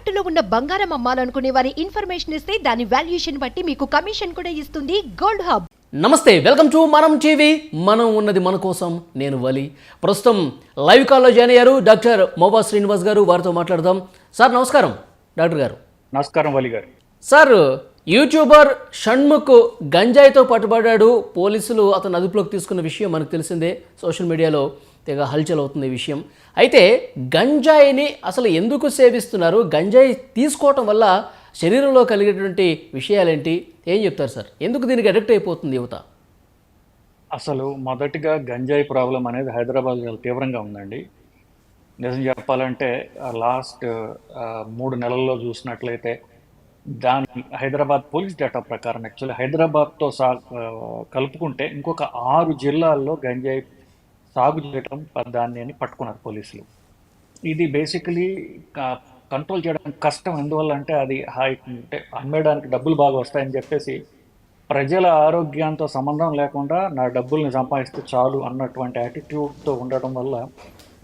తాకట్టులో ఉన్న బంగారం అమ్మాలనుకునే వారి ఇన్ఫర్మేషన్ ఇస్తే దాని వాల్యుయేషన్ బట్టి మీకు కమిషన్ కూడా ఇస్తుంది గోల్డ్ హబ్. నమస్తే వెల్కమ్ టు మనం టీవీ. మనం ఉన్నది మన కోసం నేను వలి. ప్రస్తుతం లైవ్ కాల్లో జాయిన్ అయ్యారు డాక్టర్ మోబా శ్రీనివాస్ గారు. వారితో మాట్లాడదాం. సార్ నమస్కారం డాక్టర్ గారు. నమస్కారం వలి గారు. సార్ యూట్యూబర్ షణ్ముఖ్ గంజాయితో పట్టుబడ్డాడు పోలీసులు అతను అదుపులోకి తీసుకున్న విషయం మనకు తెలిసిందే. సోషల్ మీడియాలో తెగ హల్చల్ అవుతుంది ఈ విషయం. అయితే గంజాయిని అసలు ఎందుకు సేవిస్తున్నారు? గంజాయి తీసుకోవటం వల్ల శరీరంలో కలిగేటువంటి విషయాలేంటి? ఏం చెప్తారు సార్? ఎందుకు దీనికి అడిక్ట్ అయిపోతుంది యువత? అసలు మొదటిగా గంజాయి ప్రాబ్లం అనేది హైదరాబాద్ చాలా తీవ్రంగా ఉందండి. నిజం చెప్పాలంటే లాస్ట్ మూడు నెలల్లో చూసినట్లయితే దాని హైదరాబాద్ పోలీస్ డేటా ప్రకారం యాక్చువల్లీ హైదరాబాద్తో సా కలుపుకుంటే ఇంకొక ఆరు జిల్లాల్లో గంజాయి సాగు చేయడం దాన్ని అని పట్టుకున్నారు పోలీసులు. ఇది బేసికలీ కంట్రోల్ చేయడం కష్టం. ఎందువల్ల అంటే అది హై అంటే అమ్మేయడానికి డబ్బులు బాగా వస్తాయని చెప్పేసి ప్రజల ఆరోగ్యంతో సంబంధం లేకుండా నా డబ్బుల్ని సంపాదిస్తే చాలు అన్నటువంటి యాటిట్యూడ్తో ఉండడం వల్ల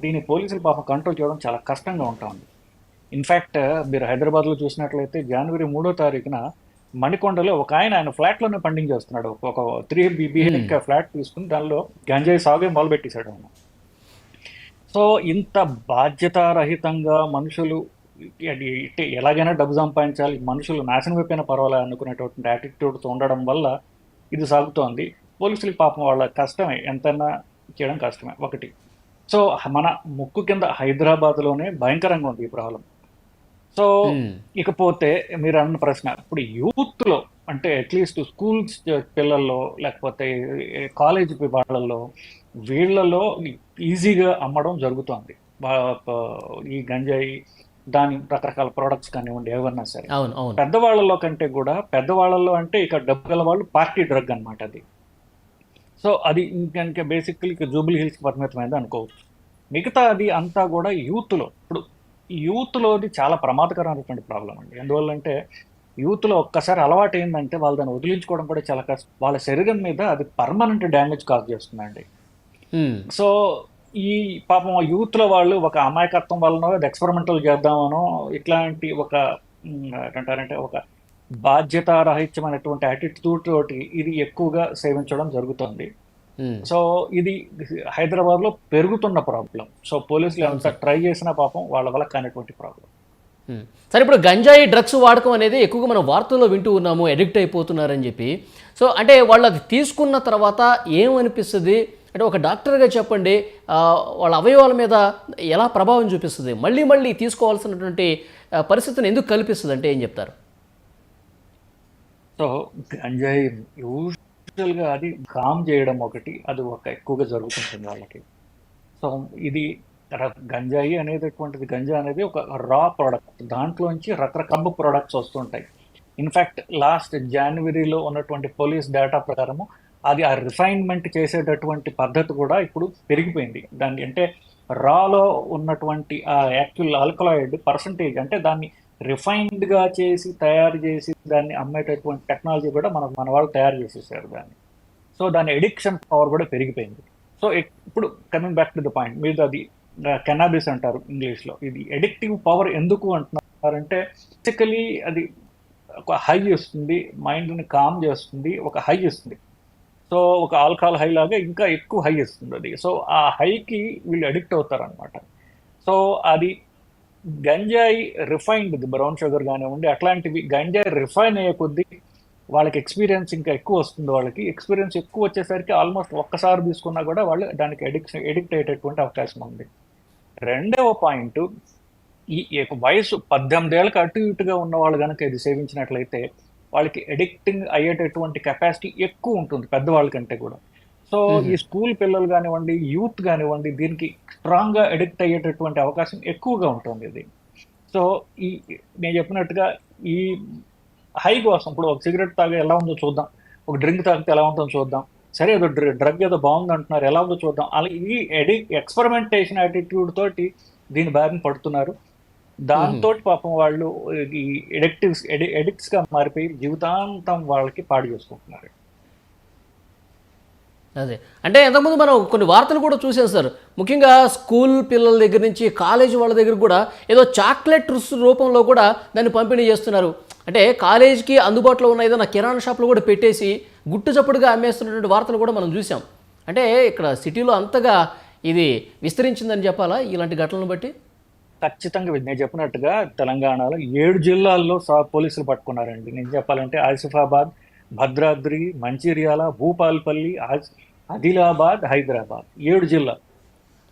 దీన్ని పోలీసులు పాపం కంట్రోల్ చేయడం చాలా కష్టంగా ఉంటుంది. ఇన్ఫ్యాక్ట్ మీరు హైదరాబాద్లో చూసినట్లయితే జనవరి మూడో తారీఖున మణికొండలో ఒక ఆయన ఆయన ఫ్లాట్లోనే పండింగ్ చేస్తున్నాడు. ఒక త్రీ బిహెచ్కే ఫ్లాట్ తీసుకుని దానిలో గంజాయి సాగే మొదలుపెట్టేశాడు ఆయన. సో ఇంత బాధ్యతారహితంగా మనుషులు ఎలాగైనా డబ్బు సంపాదించాలి మనుషులు నాశనం అయిపోయినా పర్వాలేదు అనుకునేటువంటి యాటిట్యూడ్తో ఉండడం వల్ల ఇది సాగుతోంది. పోలీసులకి పాపం వాళ్ళ కష్టమే ఎంతైనా చేయడం కష్టమే. ఒకటి. సో మన ముక్కు కింద హైదరాబాద్లోనే భయంకరంగా ఉంది ఈ ప్రాబ్లం సో Hmm. ఇకపోతే మీరు అన్న ప్రశ్న ఇప్పుడు యూత్లో అంటే అట్లీస్ట్ స్కూల్స్ పిల్లల్లో లేకపోతే కాలేజ్ వాళ్ళల్లో వీళ్ళలో ఈజీగా అమ్మడం జరుగుతోంది. ఈ గంజాయి దాని రకరకాల ప్రోడక్ట్స్ కానివ్వండి ఏమన్నా సరే. పెద్దవాళ్ళలో కంటే కూడా పెద్దవాళ్ళలో అంటే ఇక డబ్బు గల వాళ్ళు పార్టీ డ్రగ్ అన్నమాట అది. సో అది ఇంకా బేసిక్లీ ఇక జూబిలీ హిల్స్కి పరిమితమైంది అనుకోవచ్చు. మిగతా అది అంతా కూడా యూత్లో ఇప్పుడు యూత్లోది చాలా ప్రమాదకరమైనటువంటి ప్రాబ్లం అండి ఎందువల్లంటే యూత్లో ఒక్కసారి అలవాటు ఏంటంటే వాళ్ళు దాన్ని వదిలించుకోవడం కూడా చాలా కష్టం వాళ్ళ శరీరం మీద అది పర్మనెంట్ డ్యామేజ్ కాజ్ చేస్తుందండి. సో ఈ పాపం యూత్లో వాళ్ళు ఒక అమాయకత్వం వలన ఎక్స్పెరిమెంటల్ చేద్దామనో ఇట్లాంటి ఒక ఏంటంటారంటే ఒక బాధ్యతారహిత్యమైనటువంటి యాటిట్యూడ్ తోటి ఇది ఎక్కువగా సేవించడం జరుగుతుంది. సో ఇది హైదరాబాద్లో పెరుగుతున్న ప్రాబ్లం. సో పోలీసులు ఎంత ట్రై చేసినా పాపం వాళ్ళ వల్ల కానిటువంటి ప్రాబ్లం. ఉమ్. సరే ఇప్పుడు గంజాయి డ్రగ్స్ వాడకం అనేది ఎక్కువగా మనం వార్తల్లో వింటూ ఉన్నాము అడిక్ట్ అయిపోతున్నారని చెప్పి. సో అంటే వాళ్ళు అది తీసుకున్న తర్వాత ఏమనిపిస్తుంది? అంటే ఒక డాక్టర్గా చెప్పండి వాళ్ళ అవయవాల మీద ఎలా ప్రభావం చూపిస్తుంది? మళ్ళీ మళ్ళీ తీసుకోవాల్సినటువంటి పరిస్థితిని ఎందుకు కల్పిస్తుంది? అంటే ఏం చెప్తారు? సో గంజాయి యూజువల్గా అది కామ్ చేయడం ఒకటి అది ఒక ఎక్కువగా జరుగుతుంటుంది వాళ్ళకి. సో ఇది ర- గంజాయి అనేటటువంటిది గంజా అనేది ఒక రా ప్రోడక్ట్ దాంట్లోంచి రకరకాల ప్రోడక్ట్స్ వస్తుంటాయి. ఇన్ఫ్యాక్ట్ లాస్ట్ జనవరిలో ఉన్నటువంటి పోలీస్ డేటా ప్రకారము అది ఆ రిఫైన్మెంట్ చేసేటటువంటి పద్ధతి కూడా ఇప్పుడు పెరిగిపోయింది. దాన్ని అంటే రాలో ఉన్నటువంటి ఆ యాక్చువల్ ఆల్కలాయిడ్ పర్సంటేజ్ అంటే దాన్ని రిఫైన్డ్గా చేసి తయారు చేసి దాన్ని అమ్మేటటువంటి టెక్నాలజీ కూడా మన మన వాళ్ళు తయారు చేసేసారు దాన్ని. సో దాని ఎడిక్షన్ పవర్ కూడా పెరిగిపోయింది. సో ఇప్పుడు coming back to the point మీరు అది కెనాబిస్ అంటారు ఇంగ్లీష్లో. ఇది ఎడిక్టివ్ పవర్ ఎందుకు అంటున్నారంటే బేసికలీ అది ఒక హై ఇస్తుంది మైండ్ని కామ్ చేస్తుంది ఒక హై ఇస్తుంది సో ఒక ఆల్కహాల్ హై లాగా ఇంకా ఎక్కువ హై ఇస్తుంది అది. సో ఆ హైకి వీళ్ళు అడిక్ట్ అవుతారనమాట సో అది గంజాయి రిఫైన్డ్ బ్రౌన్ షుగర్ కానివ్వండి అట్లాంటివి గంజాయి రిఫైన్ అయ్యే కొద్దీ వాళ్ళకి ఎక్స్పీరియన్స్ ఇంకా ఎక్కువ వస్తుంది వాళ్ళకి. ఎక్స్పీరియన్స్ ఎక్కువ వచ్చేసరికి ఆల్మోస్ట్ ఒక్కసారి తీసుకున్నా కూడా వాళ్ళు దానికి ఎడిక్షన్ ఎడిక్ట్ అయ్యేటటువంటి అవకాశం ఉంది. రెండవ పాయింట్ ఈ వయసు పద్దెనిమిదేళ్ళకి అటు ఇటుగా ఉన్న వాళ్ళు కనుక ఇది సేవించినట్లయితే వాళ్ళకి ఎడిక్టింగ్ అయ్యేటటువంటి కెపాసిటీ ఎక్కువ ఉంటుంది పెద్దవాళ్ళ కంటే కూడా. సో ఈ స్కూల్ పిల్లలు కానివ్వండి యూత్ కానివ్వండి దీనికి స్ట్రాంగ్గా ఎడిక్ట్ అయ్యేటటువంటి అవకాశం ఎక్కువగా ఉంటుంది ఇది. సో ఈ నేను చెప్పినట్టుగా ఈ హై కోసం ఇప్పుడు ఒక సిగరెట్ తాగే ఎలా ఉందో చూద్దాం. ఒక డ్రింక్ తాగితే ఎలా ఉందో చూద్దాం. సరే ఏదో డ్రగ్ ఏదో బాగుంది అంటున్నారు ఎలా ఉందో చూద్దాం. అలా ఈ ఎడి ఎక్స్పెరిమెంటేషన్ యాటిట్యూడ్ తోటి దీని బారిన పడుతున్నారు. దాంతో పాపం వాళ్ళు ఈ ఎడిక్టివ్స్ ఎడి ఎడిక్ట్స్గా మారిపోయి జీవితాంతం వాళ్ళకి పాడు చేసుకుంటున్నారు. అదే. అంటే ఇంతకుముందు మనం కొన్ని వార్తలు కూడా చూసాం సార్. ముఖ్యంగా స్కూల్ పిల్లల దగ్గర నుంచి కాలేజీ వాళ్ళ దగ్గర కూడా ఏదో చాక్లెట్ రుస్ రూపంలో కూడా దాన్ని పంపిణీ చేస్తున్నారు. అంటే కాలేజీకి అందుబాటులో ఉన్న ఏదైనా కిరాణా షాప్లో కూడా పెట్టేసి గుట్టు చప్పుడుగా అమ్మేస్తున్నటువంటి వార్తలు కూడా మనం చూసాం. అంటే ఇక్కడ సిటీలో అంతగా ఇది విస్తరించిందని చెప్పాలా? ఇలాంటి ఘటనలను బట్టి? ఖచ్చితంగా నేను చెప్పినట్టుగా తెలంగాణలో ఏడు జిల్లాల్లో సా- పోలీసులు పట్టుకున్నారండి. నేను చెప్పాలంటే ఆసిఫాబాద్ భద్రాద్రి మంచిర్యాల భూపాల్పల్లి ఆదిలాబాద్ హైదరాబాద్. ఏడు జిల్లా.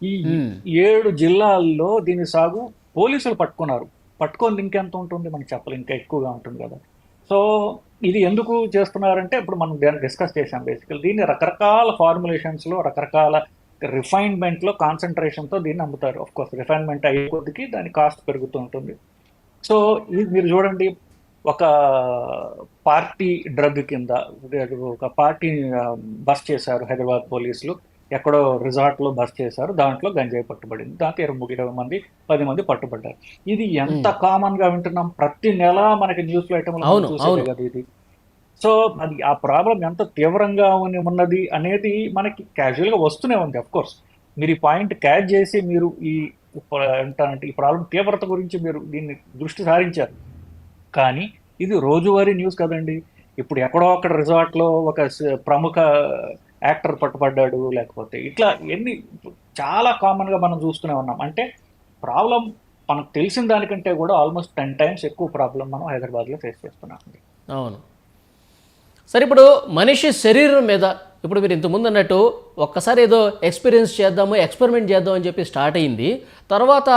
ఈ. ఏడు జిల్లాల్లో దీని సాగు పోలీసులు పట్టుకున్నారు. పట్టుకొని ఇంకెంత ఉంటుంది? మనకి చెప్పలేం. ఇంకా ఎక్కువగా ఉంటుంది కదా. సో ఇది ఎందుకు చేస్తున్నారంటే ఇప్పుడు మనం దాన్ని డిస్కస్ చేసాం బేసికల్ దీన్ని రకరకాల ఫార్ములేషన్స్లో రకరకాల రిఫైన్మెంట్లో కాన్సన్ట్రేషన్తో దీన్ని అమ్ముతారు. కోర్స్ రిఫైన్మెంట్ అయ్యే కొద్దికి దాని కాస్ట్ పెరుగుతూ ఉంటుంది. సో ఇది మీరు చూడండి. ఒక పార్టీ డ్రగ్ కింద ఒక పార్టీ బస్ చేశారు హైదరాబాద్ పోలీసులు. ఎక్కడో రిసార్ట్లో బస్ చేశారు. దాంట్లో గంజాయి పట్టుబడింది. దాంట్లో ఇరవై ఇరవై మంది పది మంది పట్టుబడ్డారు. ఇది ఎంత కామన్గా వింటున్నాం. ప్రతి నెల మనకి న్యూస్ ఐటమ్ అవును, అవును. కదా ఇది. సో అది ఆ ప్రాబ్లం ఎంత తీవ్రంగా ఉని- ఉన్నది అనేది మనకి casual గా వస్తూనే ఉంది అఫ్ కోర్స్ మీరు ఈ పాయింట్ క్యాచ్ చేసి మీరు ఈ ఏంటంటే ఈ ప్రాబ్లం తీవ్రత గురించి మీరు దీన్ని దృష్టి సారించారు. కానీ ఇది రోజువారీ న్యూస్ కదండి. ఇప్పుడు ఎక్కడో అక్కడ రిసార్ట్లో ఒక ప్రముఖ యాక్టర్ పట్టుబడ్డాడు లేకపోతే ఇట్లా ఎన్ని చాలా కామన్గా మనం చూస్తూనే ఉన్నాం. అంటే ప్రాబ్లం మనకు తెలిసిన దానికంటే కూడా ఆల్మోస్ట్ టెన్ టైమ్స్ ఎక్కువ ప్రాబ్లం మనం హైదరాబాద్లో ఫేస్ చేస్తున్నాం అవును. సరే ఇప్పుడు మనిషి శరీరం మీద ఇప్పుడు మీరు ఇంతకుముందు అన్నట్టు ఒక్కసారి ఏదో ఎక్స్పీరియన్స్ చేద్దాము ఎక్స్పెరిమెంట్ చేద్దాం అని చెప్పి స్టార్ట్ అయింది. తర్వాత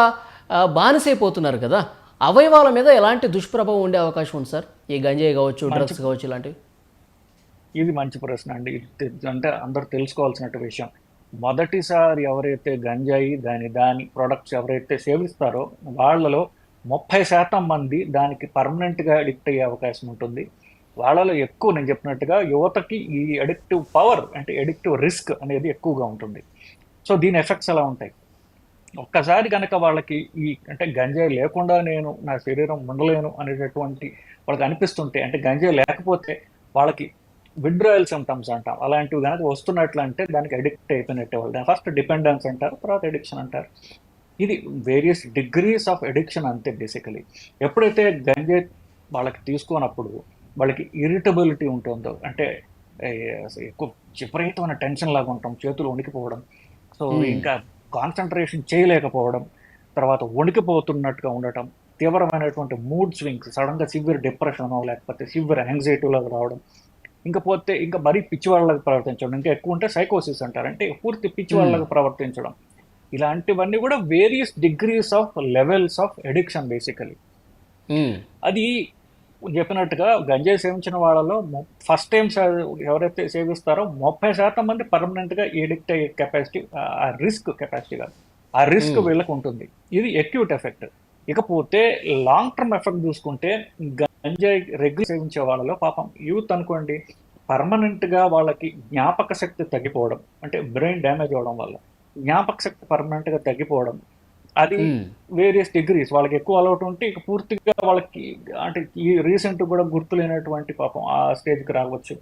బానిసైపోతున్నారు కదా. అవయవాల మీద ఎలాంటి దుష్ప్రభావం ఉండే అవకాశం ఉంది సార్? ఈ గంజాయి కావచ్చు డ్రగ్స్ కావచ్చు ఇలాంటివి? ఇది మంచి ప్రశ్న అండి. అంటే అందరూ తెలుసుకోవాల్సిన విషయం. మొదటిసారి ఎవరైతే గంజాయి దాని దాని ప్రొడక్ట్స్ ఎవరైతే సేవిస్తారో వాళ్ళలో ముప్పై శాతం మంది దానికి పర్మనెంట్గా అడిక్ట్ అయ్యే అవకాశం ఉంటుంది. వాళ్ళలో ఎక్కువ నేను చెప్పినట్టుగా యువతకి ఈ అడిక్టివ్ పవర్ అంటే అడిక్టివ్ రిస్క్ అనేది ఎక్కువగా ఉంటుంది. సో దీని ఎఫెక్ట్స్ ఎలా ఉంటాయి? ఒక్కసారి కనుక వాళ్ళకి ఈ అంటే గంజాయి లేకుండా నేను నా శరీరం ఉండలేను అనేటటువంటి వాళ్ళకి అనిపిస్తుంటే అంటే గంజాయి లేకపోతే వాళ్ళకి విడ్రాయల్ సిమ్టమ్స్ అంటాం. అలాంటివి కనుక వస్తున్నట్లు అంటే దానికి అడిక్ట్ అయిపోయినట్టే వాళ్ళు. ఫస్ట్ డిపెండెన్స్ అంటారు తర్వాత ఎడిక్షన్ అంటారు. ఇది వేరియస్ డిగ్రీస్ ఆఫ్ ఎడిక్షన్ అంతే బేసికలీ ఎప్పుడైతే గంజాయి వాళ్ళకి తీసుకున్నప్పుడు వాళ్ళకి ఇరిటబిలిటీ ఉంటుందో అంటే ఎక్కువ విపరీతమైన టెన్షన్ లాగా ఉంటాం చేతులు వణికిపోవడం. సో. ఇంకా కాన్సన్ట్రేషన్ చేయలేకపోవడం తర్వాత వణికిపోతున్నట్టుగా ఉండటం తీవ్రమైనటువంటి మూడ్ స్వింగ్స్ సడన్గా సివియర్ డిప్రెషన్ లేకపోతే సివియర్ యాంగ్జైటీలాగా రావడం ఇంకా పోతే ఇంకా మరీ పిచ్చి వాళ్ళగా ప్రవర్తించడం ఇంకా ఎక్కువ ఉంటే సైకోసిస్ అంటారు. అంటే పూర్తి పిచ్చి వాళ్ళగా ప్రవర్తించడం. ఇలాంటివన్నీ కూడా various degrees of levels of addiction basically అది చెప్పినట్టుగా గంజాయి సేవించిన వాళ్ళలో ఫస్ట్ టైం ఎవరైతే సేవిస్తారో ముప్పై శాతం మంది పర్మనెంట్గా ఎడిక్ట్ అయ్యే కెపాసిటీ ఆ రిస్క్ కెపాసిటీ కాదు. ఆ రిస్క్ Hmm. వీళ్ళకు ఉంటుంది. ఇది ఎక్యూట్ ఎఫెక్ట్ ఇకపోతే లాంగ్ టర్మ్ ఎఫెక్ట్ చూసుకుంటే గంజాయి రెగ్యులర్ సేవించే వాళ్ళలో పాపం యూత్ అనుకోండి పర్మనెంట్గా వాళ్ళకి జ్ఞాపక శక్తి తగ్గిపోవడం అంటే బ్రెయిన్ డ్యామేజ్ అవడం వల్ల జ్ఞాపక శక్తి పర్మనెంట్గా తగ్గిపోవడం అది వేరియస్ డిగ్రీస్ వాళ్ళకి ఎక్కువ అలవాటు ఉంటే ఇక పూర్తిగా వాళ్ళకి అంటే ఈ రీసెంట్ కూడా గుర్తులేనటువంటి పాపం ఆ స్టేజ్కి రావచ్చు.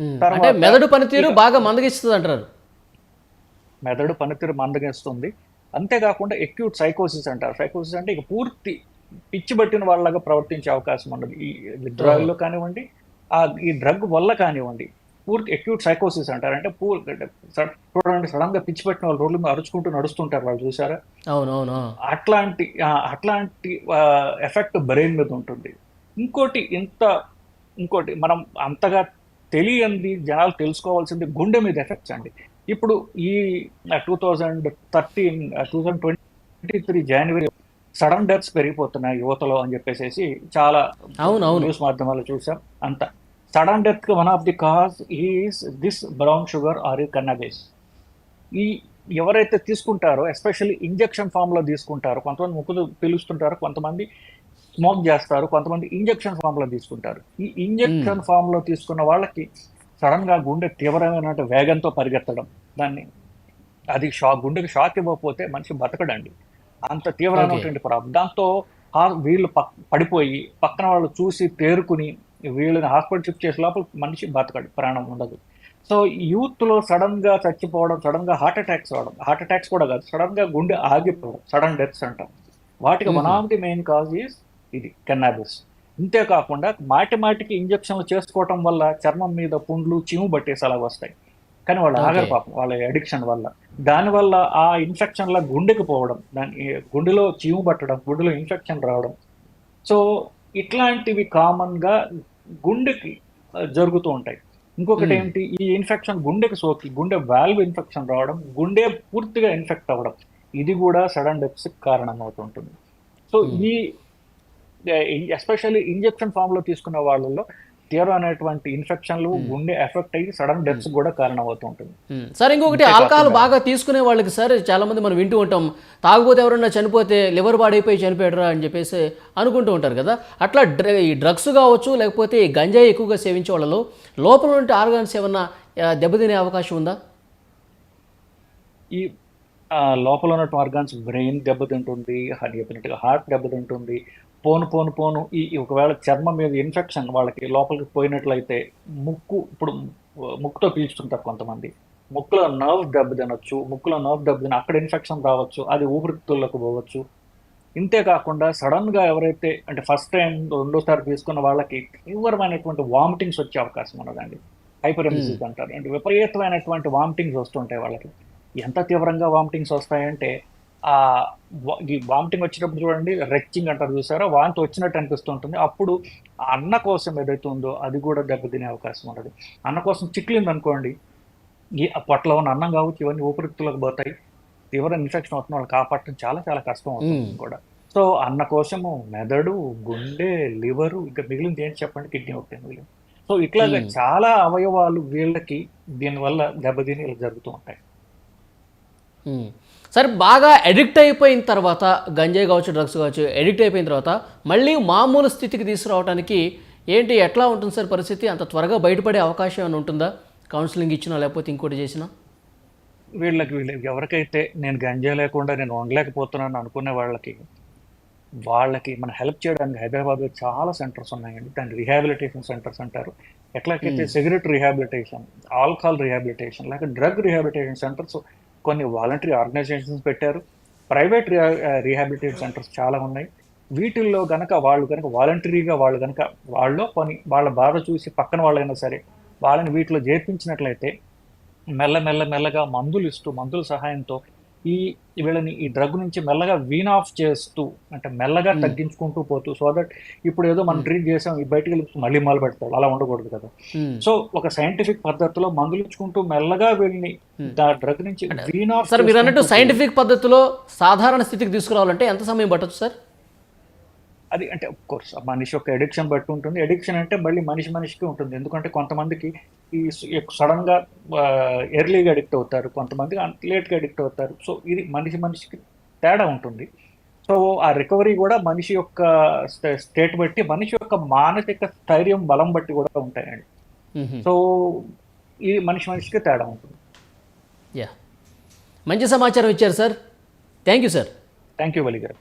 ఉమ్. తర్వాత అంటే మెదడు పనితీరు బాగా మందగిస్తుంది అంటారు మెదడు పనితీరు మందగేస్తుంది. అంతేకాకుండా ఎక్యూట్ సైకోసిస్ అంటారు. సైకోసిస్ అంటే ఇక పూర్తి పిచ్చి పట్టిన వాళ్ళగా ప్రవర్తించే అవకాశం ఉన్నది ఈ విత్డ్రాయల్లో కానివ్వండి ఆ ఈ డ్రగ్ వల్ల కానివ్వండి పూర్తి ఎక్యూట్ సైకోసిస్ అంటారు. అంటే పూర్ చూడండి సడన్గా పిచ్చి పట్టిన వాళ్ళు రోడ్ల మీద అరుచుకుంటూ నడుస్తుంటారు వాళ్ళు చూసారా? అవును. అవును ఆ. అట్లాంటి అట్లాంటి ఎఫెక్ట్ బ్రెయిన్ మీద ఉంటుంది. ఇంకోటి ఇంత ఇంకోటి మనం అంతగా తెలియంది జనాలు తెలుసుకోవాల్సింది గుండె మీద ఎఫెక్ట్స్ అండి. ఇప్పుడు ఈ two thousand thirteen two thousand twenty three జనవరి సడన్ డెత్స్ పెరిగిపోతున్నాయి యువతలో అని చెప్పేసి చాలా అవును, అవును. న్యూస్ మాధ్యమాల్లో చూసాం అంత. Sudden డెత్కి one of the cause is this brown sugar or ఈ కన్నబేస్ ఈ ఎవరైతే తీసుకుంటారో ఎస్పెషల్లీ ఇంజెక్షన్ ఫామ్లో తీసుకుంటారో కొంతమంది ముక్కులు పిలుస్తుంటారు కొంతమంది స్మోక్ చేస్తారు కొంతమంది ఇంజెక్షన్ ఫామ్లో తీసుకుంటారు. ఈ ఇంజెక్షన్ ఫామ్లో తీసుకున్న వాళ్ళకి సడన్గా గుండె తీవ్రమైన వేగంతో పరిగెత్తడం. దాన్ని అది షాక్ గుండెకి షాక్ ఇవ్వకపోతే మనిషి బతకడండి. అంత తీవ్రమైనటువంటి ప్రాబ్లం దాంతో ఆ- వీళ్ళు పడిపోయి పక్కన వాళ్ళు చూసి తేరుకుని వీళ్ళని హాస్పిటల్ షిఫ్ట్ చేసే లోపల మనిషి బతకడు ప్రాణం ఉండదు. సో యూత్లో సడన్గా చచ్చిపోవడం సడన్గా హార్ట్ అటాక్స్ అవడం హార్ట్ అటాక్స్ కూడా కాదు సడన్గా గుండె ఆగిపోవడం సడన్ డెత్స్ అంటాం. వాటికి one of the main cause is ఇది కెన్నాబిస్ ఇంతే కాకుండా మాటి మాటికి ఇంజక్షన్లు చేసుకోవటం వల్ల చర్మం మీద పుండ్లు చీము పట్టేసి అలా వస్తాయి. కానీ వాళ్ళు ఆగరు. పాపం వాళ్ళ అడిక్షన్ వల్ల. దానివల్ల ఆ ఇన్ఫెక్షన్ల గుండెకి పోవడం దాని గుండెలో చీము పట్టడం గుండెలో ఇన్ఫెక్షన్ రావడం. సో ఇట్లాంటివి కామన్గా గుండెకి జరుగుతూ ఉంటాయి ఇంకొకటి. ఏంటి ఈ ఇన్ఫెక్షన్ గుండెకి సోకి గుండె వాల్వ్ ఇన్ఫెక్షన్ రావడం గుండె పూర్తిగా ఇన్ఫెక్ట్ అవ్వడం ఇది కూడా సడన్ డెత్స్ కారణం అవుతుంటుంది సో. ఈ ఎస్పెషల్లీ ఇంజెక్షన్ ఫామ్లో తీసుకున్న వాళ్ళలో తీవ్రమైనటువంటి ఇన్ఫెక్షన్లు Hmm. గుండె ఎఫెక్ట్ అయ్యి సడన్ డెత్స్ కూడా కారణం అవుతుంటుంది ఉమ్. సార్ ఇంకొకటి ఆల్కహాల్ బాగా తీసుకునే వాళ్ళకి సార్ చాలా మంది మనం వింటూ ఉంటాం తాగుపోతే ఎవరన్నా చనిపోతే లివర్ పాడైపోయి చనిపోయాడరా అని చెప్పేసి అనుకుంటూ ఉంటారు కదా అట్లా డ్ర ఈ డ్రగ్స్ కావచ్చు లేకపోతే ఈ గంజాయి ఎక్కువగా సేవించే వాళ్ళలో లోపల ఉంటే ఆర్గాన్స్ ఏమన్నా దెబ్బతినే అవకాశం ఉందా ఈ లోపల ఉన్నటువంటి ఆర్గాన్స్ బ్రెయిన్ దెబ్బతింటుంది చెప్పినట్టుగా హార్ట్ దెబ్బతింటుంది పోను పోను పోను. ఈ ఒకవేళ చర్మం మీద ఇన్ఫెక్షన్ వాళ్ళకి లోపలికి పోయినట్లయితే ముక్కు ఇప్పుడు ముక్కుతో పీల్చుకుంటారు కొంతమంది. ముక్కులో నర్వ్ దెబ్బతినొచ్చు ముక్కులో నర్వ్ దెబ్బతిన అక్కడ ఇన్ఫెక్షన్ రావచ్చు అది ఊపిరితిత్తుల్లోకి పోవచ్చు. ఇంతే కాకుండా సడన్గా ఎవరైతే అంటే ఫస్ట్ టైం రెండోసారి తీసుకున్న వాళ్ళకి తీవ్రమైనటువంటి వామిటింగ్స్ వచ్చే అవకాశం ఉన్నదండి. హైపర్ ఎమిసిస్ అంటారు. అంటే విపరీతమైనటువంటి వామిటింగ్స్ వస్తుంటాయి వాళ్ళకి. ఎంత తీవ్రంగా వామిటింగ్స్ వస్తాయంటే ఆ వామిటింగ్ వచ్చినప్పుడు చూడండి రెచ్చింగ్ అంటారు చూసారా? వాంతి వచ్చినట్టు అనిపిస్తుంటుంది. అప్పుడు ఆ అన్న కోసం ఏదైతే ఉందో అది కూడా దెబ్బతినే అవకాశం ఉంటుంది. అన్న కోసం చిట్లింది అనుకోండి ఈ పొట్టలో ఉన్న అన్నం కావచ్చు ఇవన్నీ ఊపిరితిత్తులకు పోతాయి. తీవ్ర ఇన్ఫెక్షన్ అవుతున్న వాళ్ళు కాపాడటం చాలా చాలా కష్టం అవుతుంది. కూడా. సో అన్న కోసము మెదడు గుండె లివరు ఇంకా మిగిలింది ఏంటి చెప్పండి? కిడ్నీ ఒకటి మిగిలింది. సో ఇట్లాగా మ్మ్. చాలా అవయవాలు వీళ్ళకి దీనివల్ల దెబ్బతిని ఇలా జరుగుతూ ఉంటాయి. సరే బాగా అడిక్ట్ అయిపోయిన తర్వాత గంజాయి కావచ్చు డ్రగ్స్ కావచ్చు అడిక్ట్ అయిపోయిన తర్వాత మళ్ళీ మామూలు స్థితికి తీసుకురావడానికి ఏంటి ఎట్లా ఉంటుంది సార్ పరిస్థితి? అంత త్వరగా బయటపడే అవకాశం ఏమైనా ఉంటుందా? కౌన్సిలింగ్ ఇచ్చినా లేకపోతే ఇంకోటి చేసినా? వీళ్ళకి వీళ్ళకి ఎవరికైతే నేను గంజా లేకుండా నేను వండలేకపోతున్నాను అనుకునే వాళ్ళకి వాళ్ళకి మన హెల్ప్ చేయడానికి హైదరాబాద్లో చాలా సెంటర్స్ ఉన్నాయండి. దాన్ని రిహాబిలిటేషన్ సెంటర్స్ అంటారు. ఎట్లాగైతే సిగరెట్ రిహాబిలిటేషన్ ఆల్కహాల్ రిహాబిలిటేషన్ లేక డ్రగ్ రిహాబిలిటేషన్ సెంటర్స్ కొన్ని వాలంటరీ ఆర్గనైజేషన్స్ పెట్టారు. ప్రైవేట్ రిహాబిలిటేషన్ సెంటర్స్ చాలా ఉన్నాయి. వీటిల్లో కనుక వాళ్ళు కనుక వాలంటరీగా వాళ్ళు కనుక వాళ్ళు పని వాళ్ళ బాధ చూసి పక్కన వాళ్ళైనా సరే వాళ్ళని వీటిలో చేర్పించినట్లయితే మెల్ల మెల్ల మెల్లగా మందులు ఇస్తూ మందుల సహాయంతో ఈ వీళ్ళని ఈ డ్రగ్ నుంచి మెల్లగా వీన్ ఆఫ్ చేస్తూ అంటే మెల్లగా. తగ్గించుకుంటూ పోతూ సో దట్ ఇప్పుడు ఏదో మనం. ట్రీట్ చేసాం ఈ బయటికి వెళ్ళి మళ్ళీ మొదలు పెడతాడు అలా ఉండకూడదు కదా. సో ఒక సైంటిఫిక్ పద్ధతిలో మందులు ఇచ్చుకుంటూ మెల్లగా వీళ్ళని. ఆ డ్రగ్ నుంచి వీన్ ఆఫ్ సార్ మీరు అన్నట్టు సైంటిఫిక్ పద్ధతిలో సాధారణ స్థితికి తీసుకురావాలంటే ఎంత సమయం పట్టచ్చు సార్ అది అంటే కోర్స్ మనిషి యొక్క ఎడిక్షన్ బట్టి ఉంటుంది. ఎడిక్షన్ అంటే మళ్ళీ మనిషి మనిషికి ఉంటుంది. ఎందుకంటే కొంతమందికి ఈ సడన్గా ఎర్లీగా అడిక్ట్ అవుతారు. కొంతమంది లేట్గా అడిక్ట్ అవుతారు. సో ఇది మనిషి మనిషికి తేడా ఉంటుంది. సో ఆ రికవరీ కూడా మనిషి యొక్క స్టేట్ బట్టి మనిషి యొక్క మానసిక స్థైర్యం బలం బట్టి కూడా ఉంటాయండి. సో ఇది మనిషి మనిషికి తేడా ఉంటుంది. యా మంచి సమాచారం ఇచ్చారు sir. Thank you sir thank you Wali garu